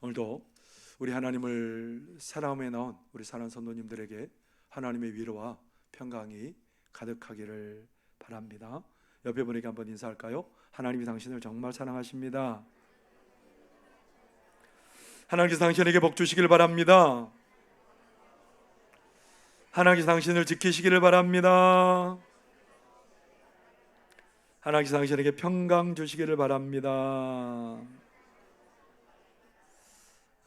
오늘도 우리 하나님을 사랑함에 나온 우리 사랑하는 성도님들에게 하나님의 위로와 평강이 가득하기를 바랍니다. 옆에 분에게 한번 인사할까요? 하나님이 당신을 정말 사랑하십니다. 하나님께서 당신에게 복 주시길 바랍니다. 하나님께서 당신을 지키시기를 바랍니다. 하나님께서 당신에게 평강 주시기를 바랍니다.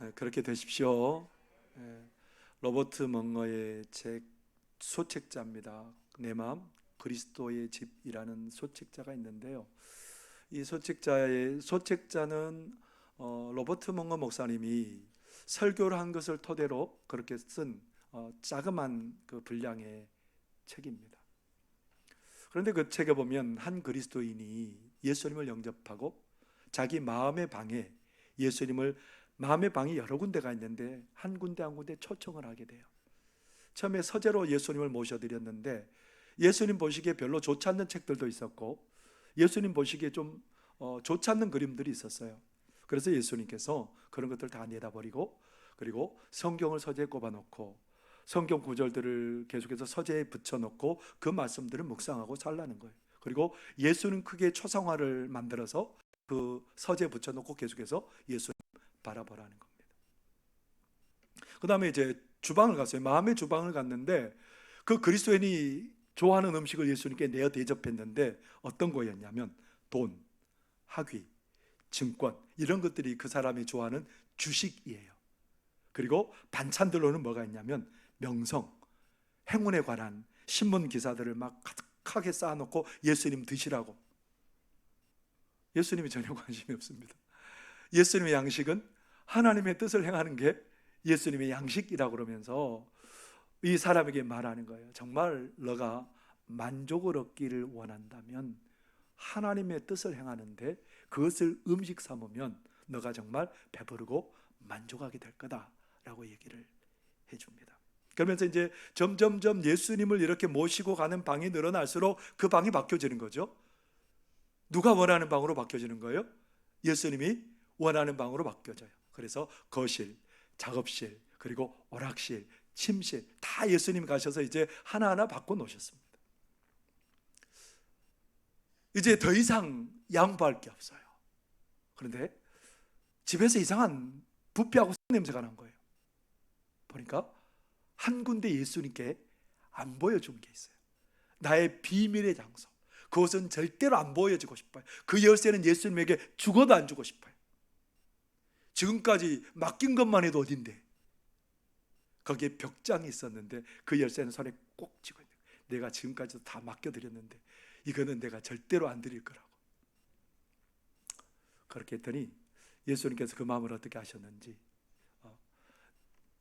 네, 그렇게 되십시오. 네, 로버트 멍거의 책 소책자입니다. 내 마음 그리스도의 집이라는 소책자가 있는데요. 이 소책자의 소책자는 어, 로버트 멍거 목사님이 설교를 한 것을 토대로 그렇게 쓴 어, 자그만 그 분량의 책입니다. 그런데 그 책에 보면 한 그리스도인이 예수님을 영접하고 자기 마음의 방에 예수님을 마음의 방이 여러 군데가 있는데 한 군데 한 군데 초청을 하게 돼요. 처음에 서재로 예수님을 모셔드렸는데 예수님 보시기에 별로 좋지 않는 책들도 있었고 예수님 보시기에 좀 어, 좋지 않는 그림들이 있었어요. 그래서 예수님께서 그런 것들 다 내다버리고 그리고 성경을 서재에 꼽아놓고 성경 구절들을 계속해서 서재에 붙여놓고 그 말씀들을 묵상하고 살라는 거예요. 그리고 예수는 크게 초상화를 만들어서 그 서재에 붙여놓고 계속해서 예수님 바라보라는 겁니다. 그 다음에 이제 주방을 갔어요. 마음의 주방을 갔는데 그 그리스도인이 좋아하는 음식을 예수님께 내어 대접했는데 어떤 거였냐면 돈, 학위, 증권 이런 것들이 그 사람이 좋아하는 주식이에요. 그리고 반찬들로는 뭐가 있냐면 명성, 행운에 관한 신문 기사들을 막 가득하게 쌓아놓고 예수님 드시라고. 예수님이 전혀 관심이 없습니다. 예수님의 양식은 하나님의 뜻을 행하는 게 예수님의 양식이라고 그러면서 이 사람에게 말하는 거예요. 정말 너가 만족을 얻기를 원한다면 하나님의 뜻을 행하는데 그것을 음식 삼으면 너가 정말 배부르고 만족하게 될 거다라고 얘기를 해줍니다. 그러면서 이제 점점점 예수님을 이렇게 모시고 가는 방이 늘어날수록 그 방이 바뀌어지는 거죠. 누가 원하는 방으로 바뀌어지는 거예요? 예수님이 원하는 방으로 바뀌어져요. 그래서 거실, 작업실, 그리고 오락실, 침실 다 예수님 가셔서 이제 하나하나 바꿔 놓으셨습니다. 이제 더 이상 양보할 게 없어요. 그런데 집에서 이상한 부피하고 냄새가 난 거예요. 보니까 한 군데 예수님께 안 보여준 게 있어요. 나의 비밀의 장소. 그것은 절대로 안 보여지고 싶어요. 그 열쇠는 예수님에게 죽어도 안 주고 싶어요. 지금까지 맡긴 것만 해도 어딘데? 거기에 벽장이 있었는데 그 열쇠는 손에 꼭 쥐고 있는 거예요. 내가 지금까지도 다 맡겨드렸는데 이거는 내가 절대로 안 드릴 거라고. 그렇게 했더니 예수님께서 그 마음을 어떻게 하셨는지 어,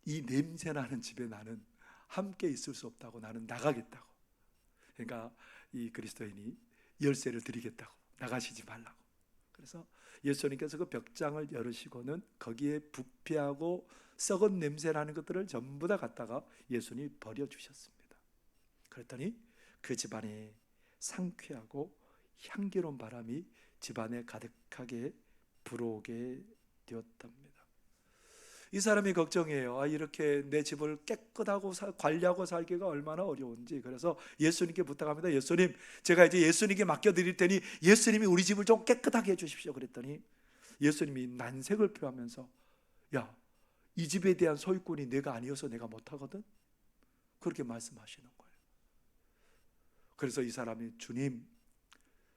이 냄새 나는 집에 나는 함께 있을 수 없다고 나는 나가겠다고. 그러니까 이 그리스도인이 열쇠를 드리겠다고 나가시지 말라고. 그래서 예수님께서 그 벽장을 열으시고는 거기에 부패하고 썩은 냄새나는 것들을 전부 다 갖다가 예수님이 버려 주셨습니다. 그랬더니 그 집안에 상쾌하고 향기로운 바람이 집안에 가득하게 불어오게 되었답니다. 이 사람이 걱정해요. 아, 이렇게 내 집을 깨끗하고 사, 관리하고 살기가 얼마나 어려운지. 그래서 예수님께 부탁합니다. 예수님, 제가 이제 예수님께 맡겨드릴 테니 예수님이 우리 집을 좀 깨끗하게 해주십시오. 그랬더니 예수님이 난색을 표하면서 야, 이 집에 대한 소유권이 내가 아니어서 내가 못하거든. 그렇게 말씀하시는 거예요. 그래서 이 사람이 주님,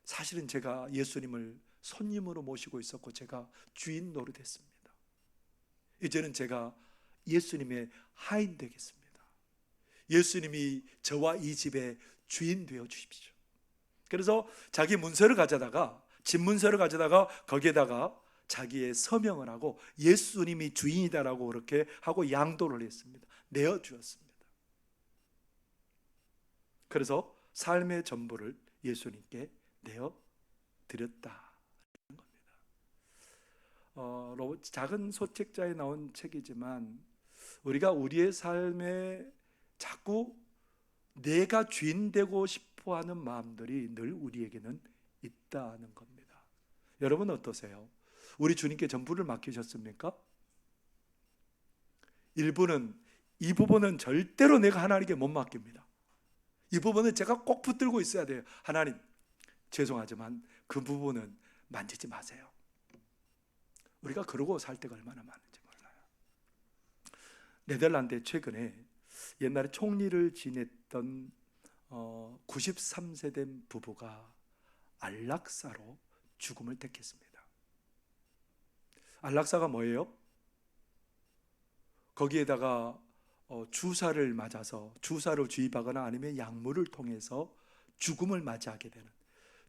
사실은 제가 예수님을 손님으로 모시고 있었고 제가 주인 노릇했습니다. 이제는 제가 예수님의 하인 되겠습니다. 예수님이 저와 이 집의 주인 되어 주십시오. 그래서 자기 문서를 가져다가 집 문서를 가져다가 거기에다가 자기의 서명을 하고 예수님이 주인이다라고 그렇게 하고 양도를 했습니다. 내어 주었습니다. 그래서 삶의 전부를 예수님께 내어 드렸다. 어, 작은 소책자에 나온 책이지만 우리가 우리의 삶에 자꾸 내가 주인 되고 싶어 하는 마음들이 늘 우리에게는 있다는 겁니다. 여러분 어떠세요? 우리 주님께 전부를 맡기셨습니까? 일부는 이 부분은 절대로 내가 하나님께 못 맡깁니다. 이 부분은 제가 꼭 붙들고 있어야 돼요. 하나님, 죄송하지만 그 부분은 만지지 마세요. 우리가 그러고 살 때가 얼마나 많은지 몰라요. 네덜란드에 최근에 옛날에 총리를 지냈던 어, 93세 된 부부가 안락사로 죽음을 택했습니다. 안락사가 뭐예요? 거기에다가 어, 주사를 맞아서 주사를 주입하거나 아니면 약물을 통해서 죽음을 맞이하게 되는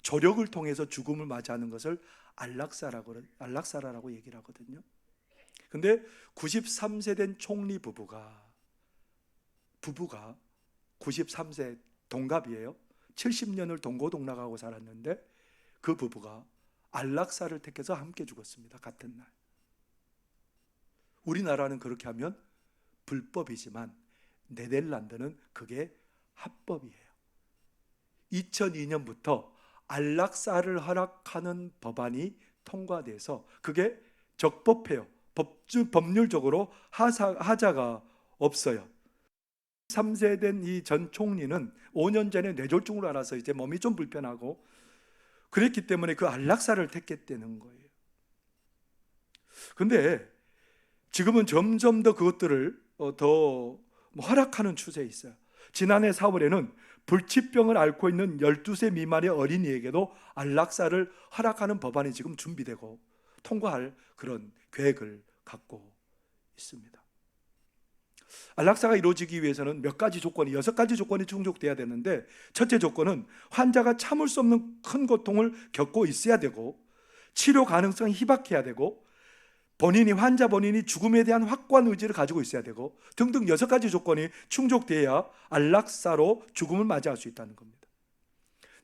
조력을 통해서 죽음을 맞이하는 것을 안락사라고 안락사라고 얘기를 하거든요. 근데 93세 된 총리 부부가 부부가 93세 동갑이에요. 70년을 동고동락하고 살았는데 그 부부가 안락사를 택해서 함께 죽었습니다. 같은 날. 우리나라는 그렇게 하면 불법이지만 네덜란드는 그게 합법이에요. 2002년부터 안락사를 허락하는 법안이 통과돼서 그게 적법해요. 법주, 법률적으로 하사, 하자가 없어요. 3세 된 이 전 총리는 5년 전에 뇌졸중을 알아서 이제 몸이 좀 불편하고 그랬기 때문에 그 안락사를 택했다는 거예요. 근데 지금은 점점 더 그것들을 어, 더 허락하는 추세에 있어요. 지난해 4월에는 불치병을 앓고 있는 12세 미만의 어린이에게도 안락사를 허락하는 법안이 지금 준비되고 통과할 그런 계획을 갖고 있습니다. 안락사가 이루어지기 위해서는 몇 가지 조건이 여섯 가지 조건이 충족돼야 되는데 첫째 조건은 환자가 참을 수 없는 큰 고통을 겪고 있어야 되고 치료 가능성이 희박해야 되고 본인이 환자 본인이 죽음에 대한 확고한 의지를 가지고 있어야 되고 등등 여섯 가지 조건이 충족돼야 안락사로 죽음을 맞이할 수 있다는 겁니다.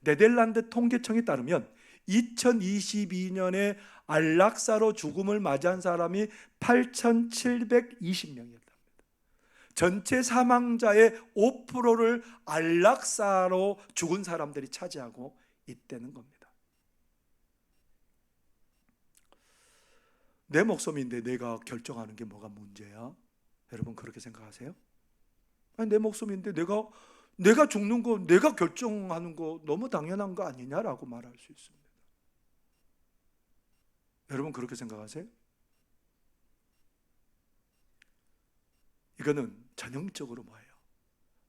네덜란드 통계청에 따르면 2022년에 안락사로 죽음을 맞이한 사람이 8,720명이었답니다. 전체 사망자의 5%를 안락사로 죽은 사람들이 차지하고 있다는 겁니다. 내 목숨인데 내가 결정하는 게 뭐가 문제야? 여러분 그렇게 생각하세요? 아니 내 목숨인데 내가 내가 죽는 거 내가 결정하는 거 너무 당연한 거 아니냐라고 말할 수 있습니다. 여러분 그렇게 생각하세요? 이거는 전형적으로 뭐예요?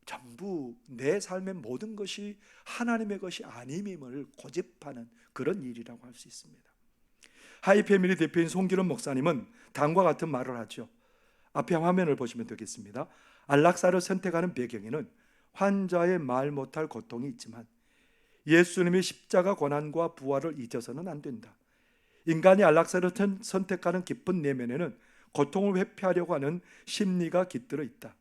전부 내 삶의 모든 것이 하나님의 것이 아님임을 고집하는 그런 일이라고 할 수 있습니다. 하이패밀리 대표인 송기론 목사님은 다음과 같은 말을 하죠. 앞에 화면을 보시면 되겠습니다. 안락사를 선택하는 배경에는 환자의 말 못할 고통이 있지만 예수님의 십자가 고난과 부활을 잊어서는 안 된다. 인간이 안락사를 선택하는 깊은 내면에는 고통을 회피하려고 하는 심리가 깃들어 있다.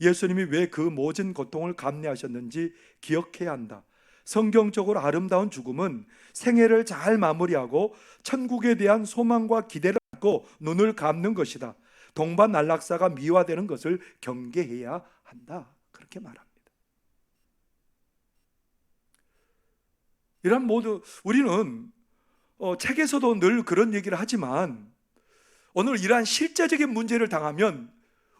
예수님이 왜 그 모진 고통을 감내하셨는지 기억해야 한다. 성경적으로 아름다운 죽음은 생애를 잘 마무리하고 천국에 대한 소망과 기대를 갖고 눈을 감는 것이다. 동반 안락사가 미화되는 것을 경계해야 한다. 그렇게 말합니다. 이런 모두 우리는 어, 책에서도 늘 그런 얘기를 하지만 오늘 이러한 실제적인 문제를 당하면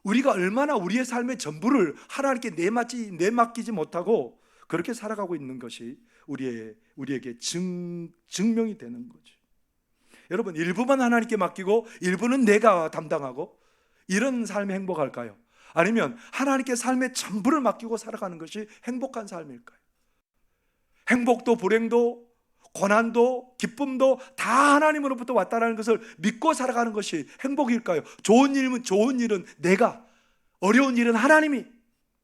우리가 얼마나 우리의 삶의 전부를 하나님께 내맡기지 못하고 그렇게 살아가고 있는 것이 우리의, 우리에게 증, 증명이 되는 거죠. 여러분, 일부만 하나님께 맡기고 일부는 내가 담당하고 이런 삶이 행복할까요? 아니면 하나님께 삶의 전부를 맡기고 살아가는 것이 행복한 삶일까요? 행복도 불행도 고난도 기쁨도 다 하나님으로부터 왔다라는 것을 믿고 살아가는 것이 행복일까요? 좋은 일은 좋은 일은 내가 어려운 일은 하나님이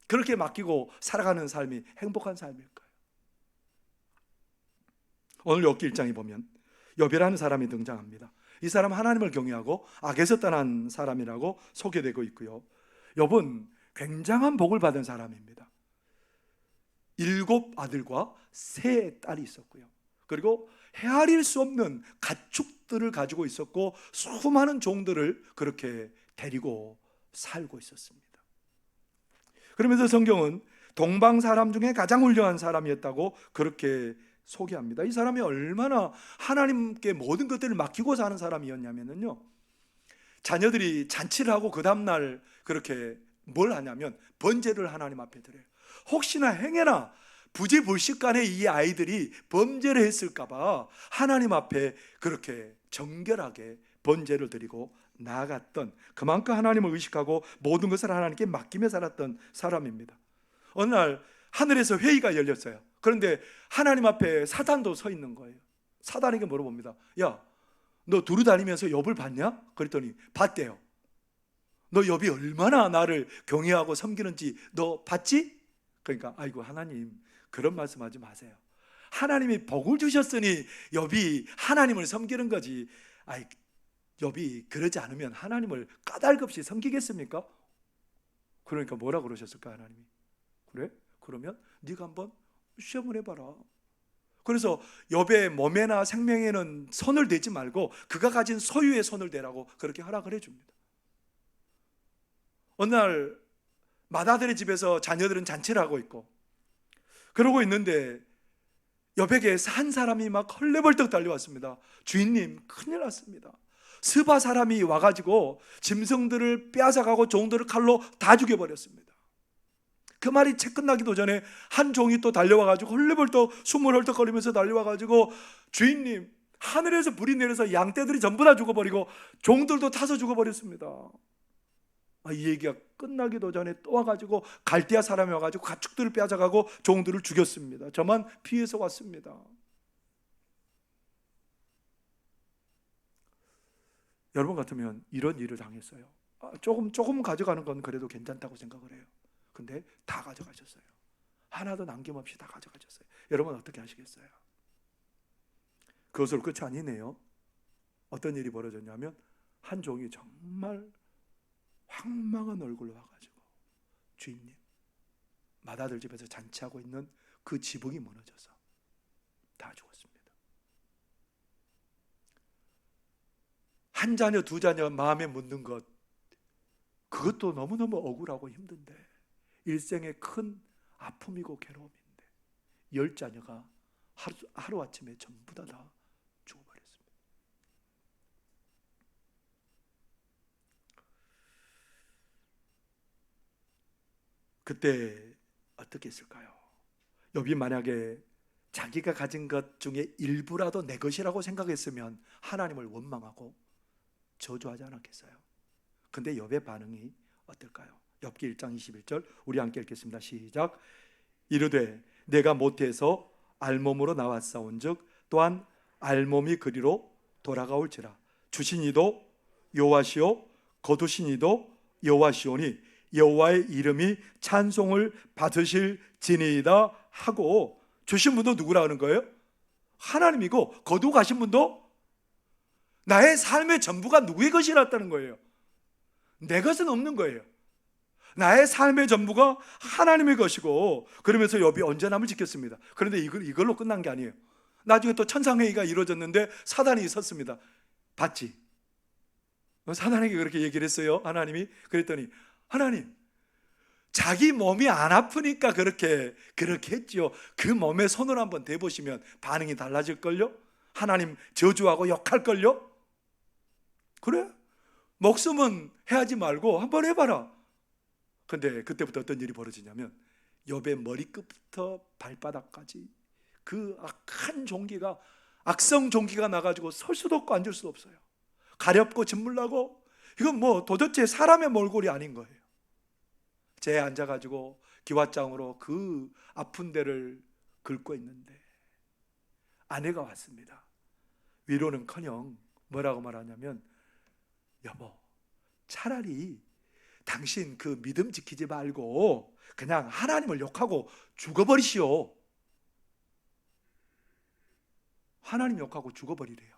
그렇게 맡기고 살아가는 삶이 행복한 삶일까요? 오늘 욥기 1장에 보면 욥이라는 사람이 등장합니다. 이 사람 하나님을 경외하고 악에서 떠난 사람이라고 소개되고 있고요. 욥은 굉장한 복을 받은 사람입니다. 일곱 아들과 세 딸이 있었고요. 그리고 헤아릴 수 없는 가축들을 가지고 있었고 수많은 종들을 그렇게 데리고 살고 있었습니다. 그러면서 성경은 동방 사람 중에 가장 훌륭한 사람이었다고 그렇게 소개합니다. 이 사람이 얼마나 하나님께 모든 것들을 맡기고 사는 사람이었냐면요. 자녀들이 잔치를 하고 그 다음날 그렇게 뭘 하냐면 번제를 하나님 앞에 드려요. 혹시나 행여나 부지불식 간에 이 아이들이 범죄를 했을까봐 하나님 앞에 그렇게 정결하게 번제를 드리고 나아갔던 그만큼 하나님을 의식하고 모든 것을 하나님께 맡기며 살았던 사람입니다. 어느 날 하늘에서 회의가 열렸어요. 그런데 하나님 앞에 사단도 서 있는 거예요. 사단에게 물어봅니다. 야, 너 두루 다니면서 욥을 봤냐? 그랬더니 봤대요. 너 욥이 얼마나 나를 경외하고 섬기는지 너 봤지? 그러니까 아이고 하나님 그런 말씀하지 마세요. 하나님이 복을 주셨으니 욥이 하나님을 섬기는 거지. 아이 욥이 그러지 않으면 하나님을 까닭없이 섬기겠습니까? 그러니까 뭐라 그러셨을까 하나님이? 그래? 그러면 네가 한번 시험을 해봐라. 그래서 욥의 몸에나 생명에는 손을 대지 말고 그가 가진 소유의 손을 대라고 그렇게 허락을 해줍니다. 어느 날 마다들의 집에서 자녀들은 잔치를 하고 있고 그러고 있는데 욥에게 한 사람이 막 헐레벌떡 달려왔습니다. 주인님 큰일 났습니다. 스바 사람이 와가지고 짐승들을 빼앗아가고 종들을 칼로 다 죽여버렸습니다. 그 말이 채 끝나기도 전에 한 종이 또 달려와가지고 헐레벌떡 숨을 헐떡거리면서 달려와가지고 주인님 하늘에서 불이 내려서 양떼들이 전부 다 죽어버리고 종들도 타서 죽어버렸습니다. 아, 이 얘기가 끝나기도 전에 또 와가지고 갈대아 사람이 와가지고 가축들을 빼앗아가고 종들을 죽였습니다. 저만 피해서 왔습니다. 여러분 같으면 이런 일을 당했어요. 아, 조금 조금 가져가는 건 그래도 괜찮다고 생각을 해요. 근데 다 가져가셨어요. 하나도 남김없이 다 가져가셨어요. 여러분 어떻게 하시겠어요? 그것으로 끝이 아니네요. 어떤 일이 벌어졌냐면 한 종이 정말 황망한 얼굴로 와가지고 주인님 마다들 집에서 잔치하고 있는 그 지붕이 무너져서 다 죽었습니다. 한 자녀 두 자녀 마음에 묻는 것 그것도 너무너무 억울하고 힘든데 일생의 큰 아픔이고 괴로움인데 열 자녀가 하루, 하루아침에 전부 다, 다 죽어버렸습니다. 그때 어떻게 했을까요? 욥이 만약에 자기가 가진 것 중에 일부라도 내 것이라고 생각했으면 하나님을 원망하고 저주하지 않았겠어요. 근데 욥의 반응이 어떨까요? 엽기 1장 21절 우리 함께 읽겠습니다. 시작. 이르되 내가 못해서 알몸으로 나왔사온즉 또한 알몸이 그리로 돌아가올지라 주신 이도 여호와시오 거두신 이도 여호와시오니 여호와의 이름이 찬송을 받으실 지니이다 하고 주신 분도 누구라 하는 거예요? 하나님이고 거두고 가신 분도 나의 삶의 전부가 누구의 것이라는 거예요. 내 것은 없는 거예요. 나의 삶의 전부가 하나님의 것이고 그러면서 욥이 언제남을 지켰습니다. 그런데 이걸 이걸로 끝난 게 아니에요. 나중에 또 천상회의가 이루어졌는데 사단이 있었습니다. 봤지? 사단에게 그렇게 얘기를 했어요. 하나님이 그랬더니 하나님 자기 몸이 안 아프니까 그렇게 그렇게 했죠. 그 몸에 손을 한번 대보시면 반응이 달라질 걸요. 하나님 저주하고 욕할 걸요. 그래? 목숨은 해하지 말고 한번 해봐라. 근데 그때부터 어떤 일이 벌어지냐면 욥의 머리끝부터 발바닥까지 그 악한 종기가 악성 종기가 나가지고 설 수도 없고 앉을 수도 없어요. 가렵고 짓물나고 이건 뭐 도대체 사람의 몰골이 아닌 거예요. 제 앉아가지고 기왓장으로 그 아픈 데를 긁고 있는데 아내가 왔습니다. 위로는커녕 뭐라고 말하냐면 여보 차라리 당신 그 믿음 지키지 말고 그냥 하나님을 욕하고 죽어버리시오. 하나님 욕하고 죽어버리래요.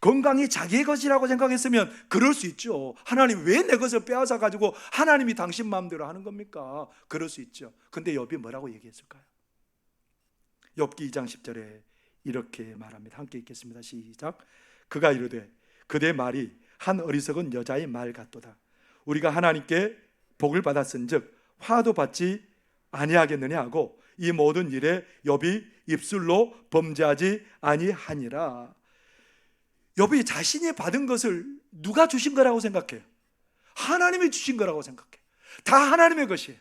건강이 자기의 것이라고 생각했으면 그럴 수 있죠. 하나님 왜 내 것을 빼앗아 가지고 하나님이 당신 마음대로 하는 겁니까? 그럴 수 있죠. 근데 욥이 뭐라고 얘기했을까요? 욥기 2장 10절에 이렇게 말합니다. 함께 읽겠습니다. 시작. 그가 이르되 그대 말이 한 어리석은 여자의 말 같도다. 우리가 하나님께 복을 받았은즉 화도 받지 아니하겠느냐 하고 이 모든 일에 욥이 입술로 범죄하지 아니하니라. 욥이 자신이 받은 것을 누가 주신 거라고 생각해요? 하나님이 주신 거라고 생각해. 다 하나님의 것이에요.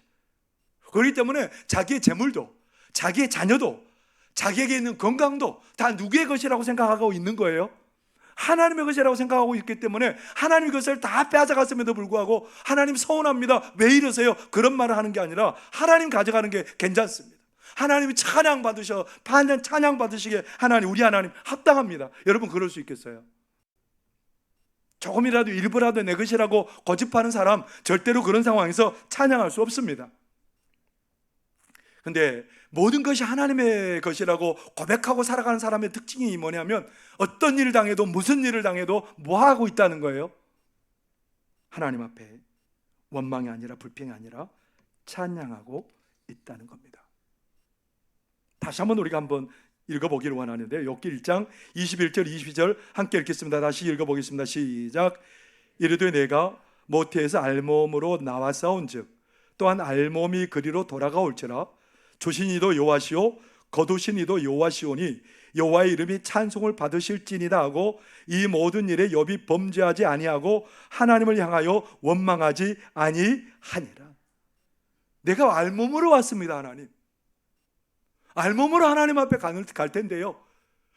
그렇기 때문에 자기의 재물도, 자기의 자녀도, 자기에게 있는 건강도 다 누구의 것이라고 생각하고 있는 거예요. 하나님의 것이라고 생각하고 있기 때문에 하나님의 것을 다 빼앗아갔음에도 불구하고 하나님 서운합니다. 왜 이러세요? 그런 말을 하는 게 아니라 하나님 가져가는 게 괜찮습니다. 하나님이 찬양 받으셔, 반년 찬양 받으시게 하나님, 우리 하나님 합당합니다. 여러분 그럴 수 있겠어요? 조금이라도 일부라도 내 것이라고 거짓하는 사람 절대로 그런 상황에서 찬양할 수 없습니다. 근데 모든 것이 하나님의 것이라고 고백하고 살아가는 사람의 특징이 뭐냐면 어떤 일을 당해도 무슨 일을 당해도 뭐 하고 있다는 거예요? 하나님 앞에 원망이 아니라 불평이 아니라 찬양하고 있다는 겁니다. 다시 한번 우리가 한번 읽어보기를 원하는데요. 욥기 1장 21절 22절 함께 읽겠습니다. 다시 읽어보겠습니다. 시작. 이르되 내가 모태에서 알몸으로 나와 싸운즉 또한 알몸이 그리로 돌아가올지라 주신 이도 여호와시오 거두신 이도 여호와시오니 여호와의 이름이 찬송을 받으실지니다 하고 이 모든 일에 욥이 범죄하지 아니하고 하나님을 향하여 원망하지 아니하니라. 내가 알몸으로 왔습니다, 하나님. 알몸으로 하나님 앞에 갈 텐데요.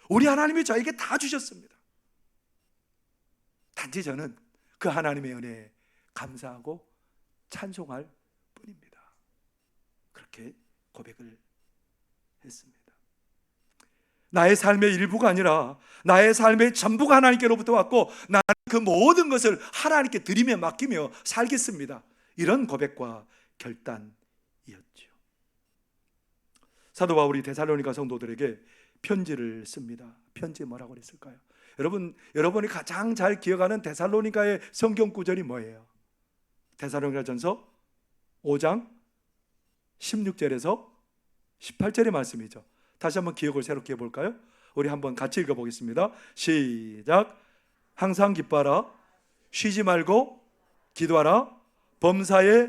우리 하나님이 저에게 다 주셨습니다. 단지 저는 그 하나님의 은혜에 감사하고 찬송할 뿐입니다. 그렇게 고백을 했습니다. 나의 삶의 일부가 아니라 나의 삶의 전부가 하나님께로부터 왔고 나는 그 모든 것을 하나님께 드리며 맡기며 살겠습니다. 이런 고백과 결단이었죠. 사도 바울이 데살로니가 성도들에게 편지를 씁니다. 편지 뭐라고 그랬을까요? 여러분, 여러분이 가장 잘 기억하는 데살로니가의 성경 구절이 뭐예요? 데살로니가전서 5장 16절에서 18절의 말씀이죠. 다시 한번 기억을 새롭게 해 볼까요? 우리 한번 같이 읽어 보겠습니다. 시작. 항상 기뻐하라. 쉬지 말고 기도하라. 범사에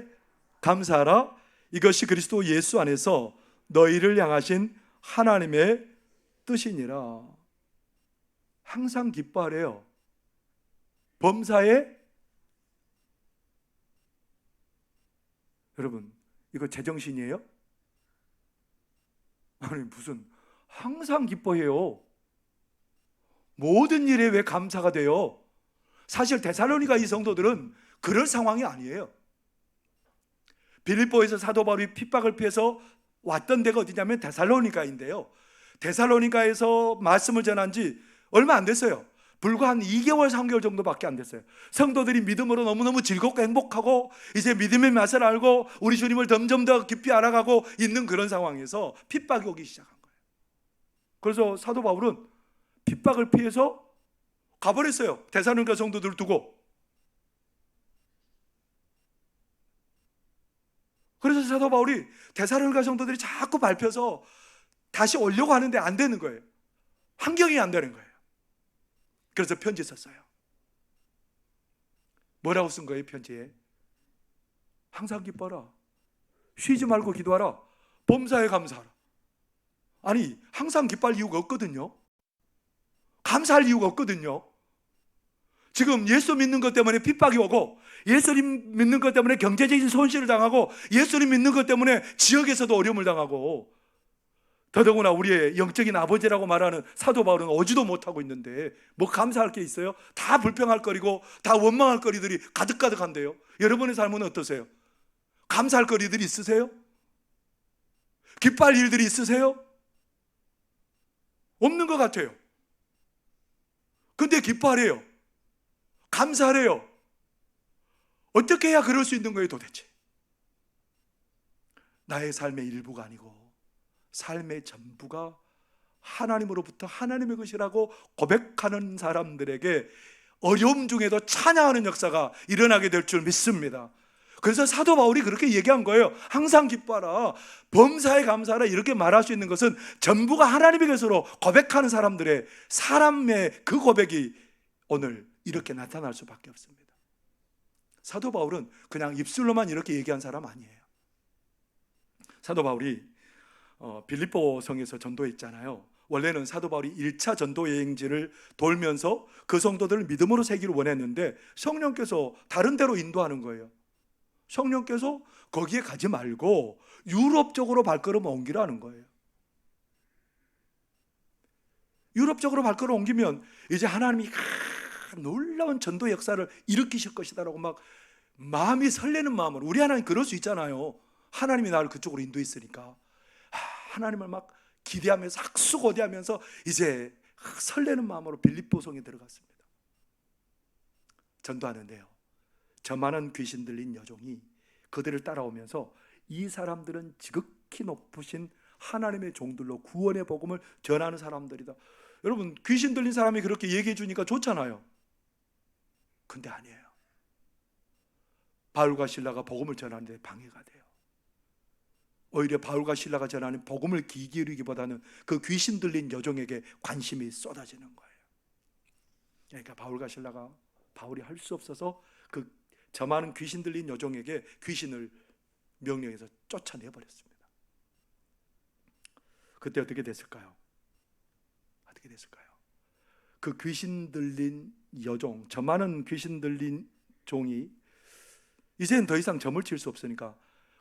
감사하라. 이것이 그리스도 예수 안에서 너희를 향하신 하나님의 뜻이니라. 항상 기뻐하래요. 범사에 여러분 이거 제정신이에요? 아니 무슨 항상 기뻐해요. 모든 일에 왜 감사가 돼요? 사실 데살로니가 이 성도들은 그럴 상황이 아니에요. 빌립보에서 사도 바울이 핍박을 피해서 왔던 데가 어디냐면 데살로니가인데요. 데살로니가에서 말씀을 전한 지 얼마 안 됐어요. 불과 한 2개월, 3개월 정도밖에 안 됐어요. 성도들이 믿음으로 너무너무 즐겁고 행복하고 이제 믿음의 맛을 알고 우리 주님을 점점 더 깊이 알아가고 있는 그런 상황에서 핍박이 오기 시작한 거예요. 그래서 사도 바울은 핍박을 피해서 가버렸어요. 대사님과 성도들을 두고. 그래서 사도 바울이 대사론가 성도들이 자꾸 밟혀서 다시 오려고 하는데 안 되는 거예요. 환경이 안 되는 거예요. 그래서 편지 썼어요. 뭐라고 쓴 거예요, 편지에? 항상 기뻐라. 쉬지 말고 기도하라. 범사에 감사하라. 아니, 항상 기뻐할 이유가 없거든요. 감사할 이유가 없거든요. 지금 예수 믿는 것 때문에 핍박이 오고 예수님 믿는 것 때문에 경제적인 손실을 당하고 예수님 믿는 것 때문에 지역에서도 어려움을 당하고 더더구나 우리의 영적인 아버지라고 말하는 사도 바울은 오지도 못하고 있는데 뭐 감사할 게 있어요? 다 불평할 거리고 다 원망할 거리들이 가득가득한데요. 여러분의 삶은 어떠세요? 감사할 거리들이 있으세요? 기뻐할 일들이 있으세요? 없는 것 같아요. 근데 기뻐하래요. 감사하래요. 어떻게 해야 그럴 수 있는 거예요, 도대체? 나의 삶의 일부가 아니고 삶의 전부가 하나님으로부터 하나님의 것이라고 고백하는 사람들에게 어려움 중에도 찬양하는 역사가 일어나게 될 줄 믿습니다. 그래서 사도 바울이 그렇게 얘기한 거예요. 항상 기뻐하라. 범사에 감사하라. 이렇게 말할 수 있는 것은 전부가 하나님의 것으로 고백하는 사람들의 사람의 그 고백이 오늘 이렇게 나타날 수밖에 없습니다. 사도 바울은 그냥 입술로만 이렇게 얘기한 사람 아니에요. 사도 바울이 어, 빌립보 성에서 전도했잖아요. 원래는 사도 바울이 1차 전도 여행지를 돌면서 그 성도들을 믿음으로 세기를 원했는데 성령께서 다른 데로 인도하는 거예요. 성령께서 거기에 가지 말고 유럽 쪽으로 발걸음 옮기라는 거예요. 유럽 쪽으로 발걸음 옮기면 이제 하나님이 아, 놀라운 전도 역사를 일으키실 것이다라고 막 마음이 설레는 마음으로 우리 하나님 그럴 수 있잖아요. 하나님이 나를 그쪽으로 인도했으니까 아, 하나님을 막 기대하면서 학수고대하면서 이제 설레는 마음으로 빌립보성에 들어갔습니다. 전도하는데요. 저 많은 귀신 들린 여종이 그들을 따라오면서 이 사람들은 지극히 높으신 하나님의 종들로 구원의 복음을 전하는 사람들이다. 여러분 귀신 들린 사람이 그렇게 얘기해 주니까 좋잖아요. 근데 아니에요. 바울과 신라가 복음을 전하는데 방해가 돼요. 오히려 바울과 신라가 전하는 복음을 귀 기울이기보다는 그 귀신 들린 여종에게 관심이 쏟아지는 거예요. 그러니까 바울과 신라가 바울이 할 수 없어서 그저 많은 귀신 들린 여종에게 귀신을 명령해서 쫓아내 버렸습니다. 그때 어떻게 됐을까요? 어떻게 됐을까요? 그 귀신 들린 여종, 저 많은 귀신 들린 종이 이제는 더 이상 점을 칠 수 없으니까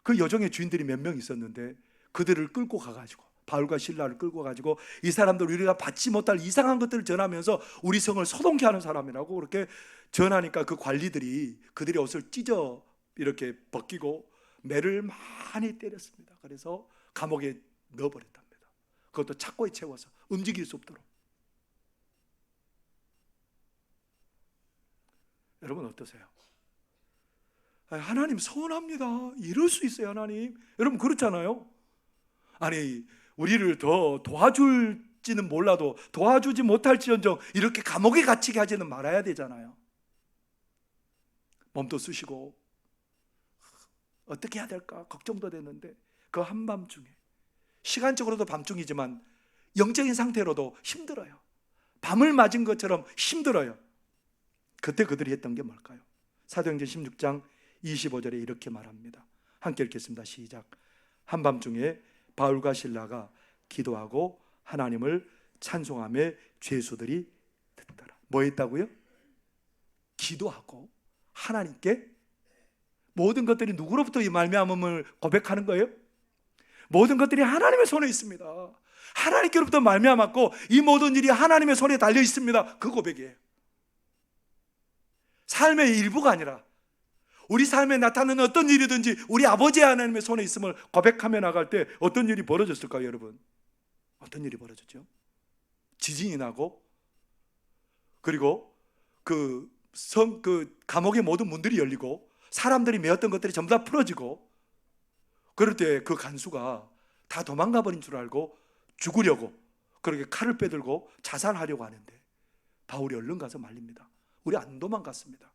그 여종의 주인들이 몇 명 있었는데 그들을 끌고 가가지고 바울과 신라를 끌고 가지고 이 사람들 우리가 받지 못할 이상한 것들을 전하면서 우리 성을 소동케 하는 사람이라고 그렇게 전하니까 그 관리들이 그들의 옷을 찢어 이렇게 벗기고 매를 많이 때렸습니다. 그래서 감옥에 넣어버렸답니다. 그것도 착고에 채워서 움직일 수 없도록. 여러분 어떠세요? 하나님 서운합니다. 이럴 수 있어요, 하나님. 여러분 그렇잖아요. 아니 우리를 더 도와줄지는 몰라도 도와주지 못할지언정 이렇게 감옥에 갇히게 하지는 말아야 되잖아요. 몸도 쑤시고 어떻게 해야 될까 걱정도 됐는데 그 한밤중에 시간적으로도 밤중이지만 영적인 상태로도 힘들어요. 밤을 맞은 것처럼 힘들어요. 그때 그들이 했던 게 뭘까요? 사도행전 16장 25절에 이렇게 말합니다. 함께 읽겠습니다. 시작. 한밤중에 바울과 신라가 기도하고 하나님을 찬송함에 죄수들이 듣더라. 뭐 했다고요? 기도하고 하나님께 모든 것들이 누구로부터 이 말미암음을 고백하는 거예요? 모든 것들이 하나님의 손에 있습니다. 하나님께로부터 말미암았고 이 모든 일이 하나님의 손에 달려 있습니다. 그 고백이에요. 삶의 일부가 아니라 우리 삶에 나타나는 어떤 일이든지 우리 아버지 하나님의 손에 있음을 고백하며 나갈 때 어떤 일이 벌어졌을까요, 여러분? 어떤 일이 벌어졌죠? 지진이 나고 그리고 그 성, 그 감옥의 모든 문들이 열리고 사람들이 메었던 것들이 전부 다 풀어지고 그럴 때 그 간수가 다 도망가 버린 줄 알고 죽으려고 그렇게 칼을 빼들고 자살하려고 하는데 바울이 얼른 가서 말립니다. 우리 안 도망갔습니다.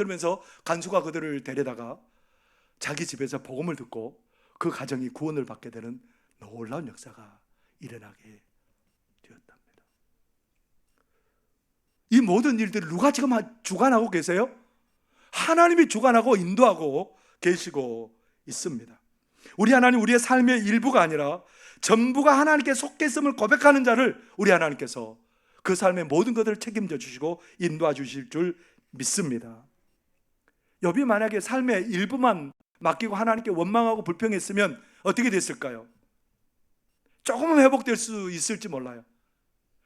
그러면서 간수가 그들을 데려다가 자기 집에서 복음을 듣고 그 가정이 구원을 받게 되는 놀라운 역사가 일어나게 되었답니다. 이 모든 일들을 누가 지금 주관하고 계세요? 하나님이 주관하고 인도하고 계시고 있습니다. 우리 하나님 우리의 삶의 일부가 아니라 전부가 하나님께 속했음을 고백하는 자를 우리 하나님께서 그 삶의 모든 것들을 책임져 주시고 인도해 주실 줄 믿습니다. 욥이 만약에 삶의 일부만 맡기고 하나님께 원망하고 불평했으면 어떻게 됐을까요? 조금은 회복될 수 있을지 몰라요.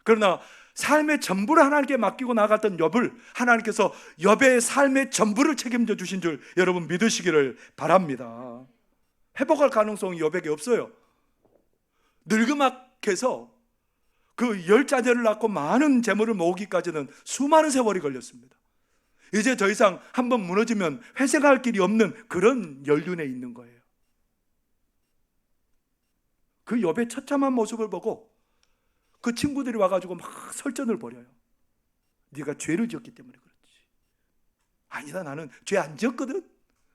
그러나 삶의 전부를 하나님께 맡기고 나갔던 욥을 하나님께서 욥의 삶의 전부를 책임져 주신 줄 여러분 믿으시기를 바랍니다. 회복할 가능성이 욥에게 없어요. 늙음악해서 그 열 자녀를 낳고 많은 재물을 모으기까지는 수많은 세월이 걸렸습니다. 이제 더 이상 한 번 무너지면 회생할 길이 없는 그런 연륜에 있는 거예요. 그 욥의 처참한 모습을 보고 그 친구들이 와가지고 막 설전을 벌여요. 네가 죄를 지었기 때문에 그렇지. 아니다 나는 죄 안 지었거든.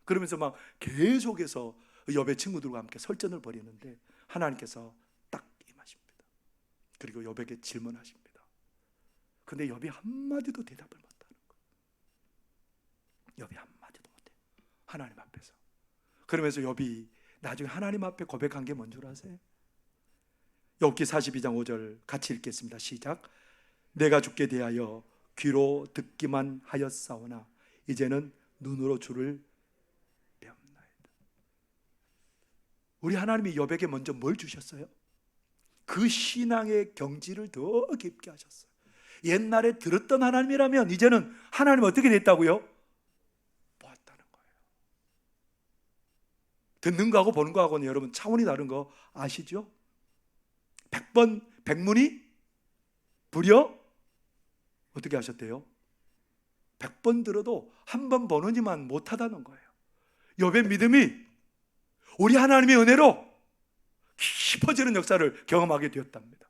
그러면서 막 계속해서 욥의 친구들과 함께 설전을 벌이는데 하나님께서 딱 임하십니다. 그리고 욥에게 질문하십니다. 근데 욥이 한마디도 대답을 거예요. 욥이 한마디도 못해. 하나님 앞에서. 그러면서 욥이 나중에 하나님 앞에 고백한 게 뭔 줄 아세요? 욥기 42장 5절 같이 읽겠습니다. 시작. 내가 죽게 대하여 귀로 듣기만 하였사오나 이제는 눈으로 주를 배움나이다. 우리 하나님이 욥에게 먼저 뭘 주셨어요? 그 신앙의 경지를 더 깊게 하셨어요. 옛날에 들었던 하나님이라면 이제는 하나님 어떻게 됐다고요? 보았다는 거예요. 듣는 거하고 보는 거하고는 여러분 차원이 다른 거 아시죠? 백번 백문이 불여 어떻게 하셨대요? 백 번 들어도 한 번 보느니만 못하다는 거예요. 욥의 믿음이 우리 하나님의 은혜로 깊어지는 역사를 경험하게 되었답니다.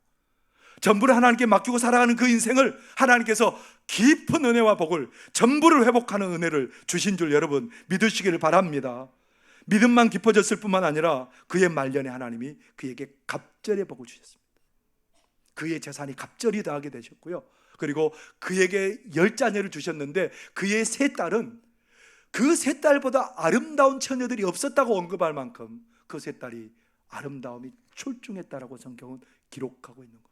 전부를 하나님께 맡기고 살아가는 그 인생을 하나님께서 깊은 은혜와 복을 전부를 회복하는 은혜를 주신 줄 여러분 믿으시기를 바랍니다. 믿음만 깊어졌을 뿐만 아니라 그의 말년에 하나님이 그에게 갑절의 복을 주셨습니다. 그의 재산이 갑절이 더하게 되셨고요. 그리고 그에게 열 자녀를 주셨는데 그의 세 딸은 그 세 딸보다 아름다운 처녀들이 없었다고 언급할 만큼 그 세 딸이 아름다움이 출중했다라고 성경은 기록하고 있는 겁니다.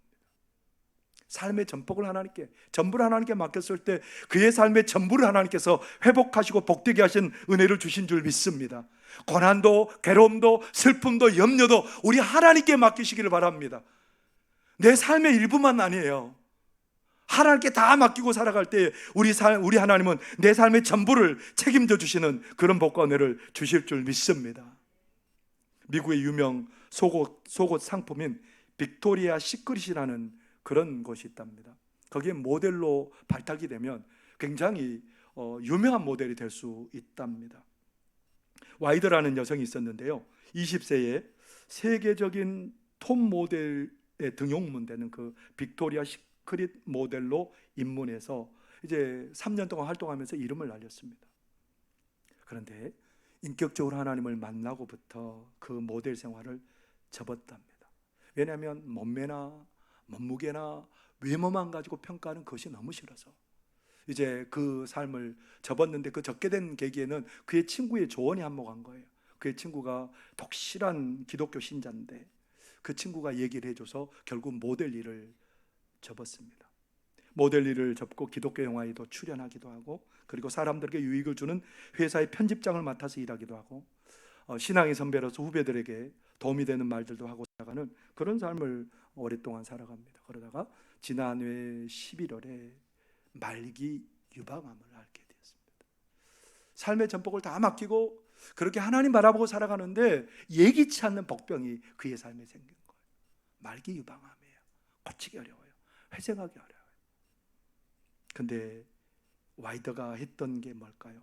삶의 전복을 하나님께 전부를 하나님께 맡겼을 때 그의 삶의 전부를 하나님께서 회복하시고 복되게 하신 은혜를 주신 줄 믿습니다. 고난도 괴로움도 슬픔도 염려도 우리 하나님께 맡기시기를 바랍니다. 내 삶의 일부만 아니에요. 하나님께 다 맡기고 살아갈 때 우리 삶 우리 하나님은 내 삶의 전부를 책임져 주시는 그런 복과 은혜를 주실 줄 믿습니다. 미국의 유명 속옷 속옷 상품인 빅토리아 시크릿이라는 그런 곳이 있답니다. 거기에 모델로 발탁이 되면 굉장히 어, 유명한 모델이 될 수 있답니다. 와이드라는 여성이 있었는데요. 20세에 세계적인 톱 모델의 등용문 되는 그 빅토리아 시크릿 모델로 입문해서 이제 3년 동안 활동하면서 이름을 날렸습니다. 그런데 인격적으로 하나님을 만나고부터 그 모델 생활을 접었답니다. 왜냐하면 몸매나 몸무게나 외모만 가지고 평가하는 것이 너무 싫어서 이제 그 삶을 접었는데 그 접게 된 계기에는 그의 친구의 조언이 한몫한 거예요. 그의 친구가 독실한 기독교 신자인데 그 친구가 얘기를 해줘서 결국 모델 일을 접었습니다. 모델 일을 접고 기독교 영화에도 출연하기도 하고 그리고 사람들에게 유익을 주는 회사의 편집장을 맡아서 일하기도 하고 어, 신앙의 선배로서 후배들에게 도움이 되는 말들도 하고 살아가는 그런 삶을 오랫동안 살아갑니다. 그러다가 지난해 11월에 말기 유방암을 앓게 되었습니다. 삶의 전복을 다 맡기고 그렇게 하나님 바라보고 살아가는데 예기치 않는 복병이 그의 삶에 생긴 거예요. 말기 유방암이에요. 고치기 어려워요. 회생하기 어려워요. 근데 와이더가 했던 게 뭘까요?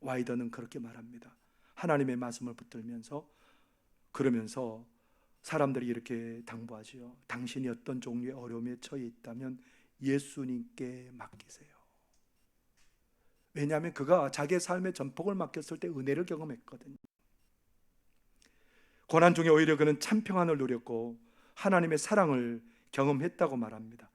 와이더는 그렇게 말합니다. 하나님의 말씀을 붙들면서 그러면서 사람들이 이렇게 당부하지요. 당신이 어떤 종류의 어려움에 처해 있다면 예수님께 맡기세요. 왜냐하면 그가 자기의 삶의 전폭을 맡겼을 때 은혜를 경험했거든요. 고난 중에 오히려 그는 참 평안을 누렸고 하나님의 사랑을 경험했다고 말합니다.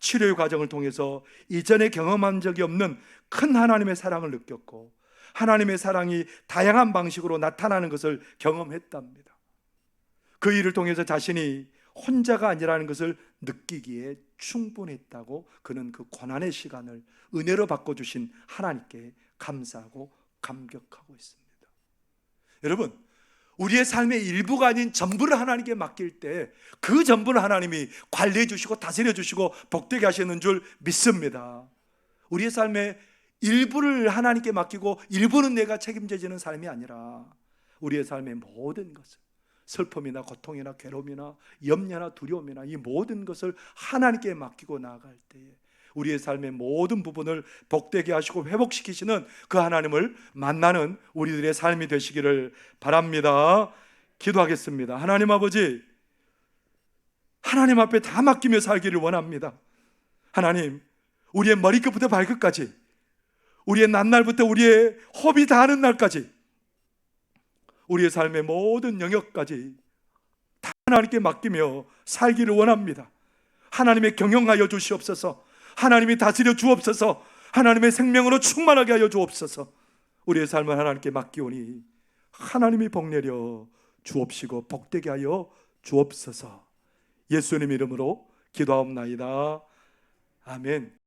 치료의 과정을 통해서 이전에 경험한 적이 없는 큰 하나님의 사랑을 느꼈고 하나님의 사랑이 다양한 방식으로 나타나는 것을 경험했답니다. 그 일을 통해서 자신이 혼자가 아니라는 것을 느끼기에 충분했다고 그는 그 고난의 시간을 은혜로 바꿔주신 하나님께 감사하고 감격하고 있습니다. 여러분, 우리의 삶의 일부가 아닌 전부를 하나님께 맡길 때 그 전부를 하나님이 관리해 주시고 다스려 주시고 복되게 하시는 줄 믿습니다. 우리의 삶의 일부를 하나님께 맡기고 일부는 내가 책임져지는 삶이 아니라 우리의 삶의 모든 것을 슬픔이나 고통이나 괴로움이나 염려나 두려움이나 이 모든 것을 하나님께 맡기고 나아갈 때에 우리의 삶의 모든 부분을 복되게 하시고 회복시키시는 그 하나님을 만나는 우리들의 삶이 되시기를 바랍니다. 기도하겠습니다. 하나님 아버지, 하나님 앞에 다 맡기며 살기를 원합니다. 하나님, 우리의 머리끝부터 발끝까지, 우리의 낮날부터 우리의 허비 다하는 날까지, 우리의 삶의 모든 영역까지 다 하나님께 맡기며 살기를 원합니다. 하나님의 경영하여 주시옵소서. 하나님이 다스려 주옵소서. 하나님의 생명으로 충만하게 하여 주옵소서. 우리의 삶을 하나님께 맡기오니 하나님이 복 내려 주옵시고 복되게 하여 주옵소서. 예수님 이름으로 기도하옵나이다. 아멘.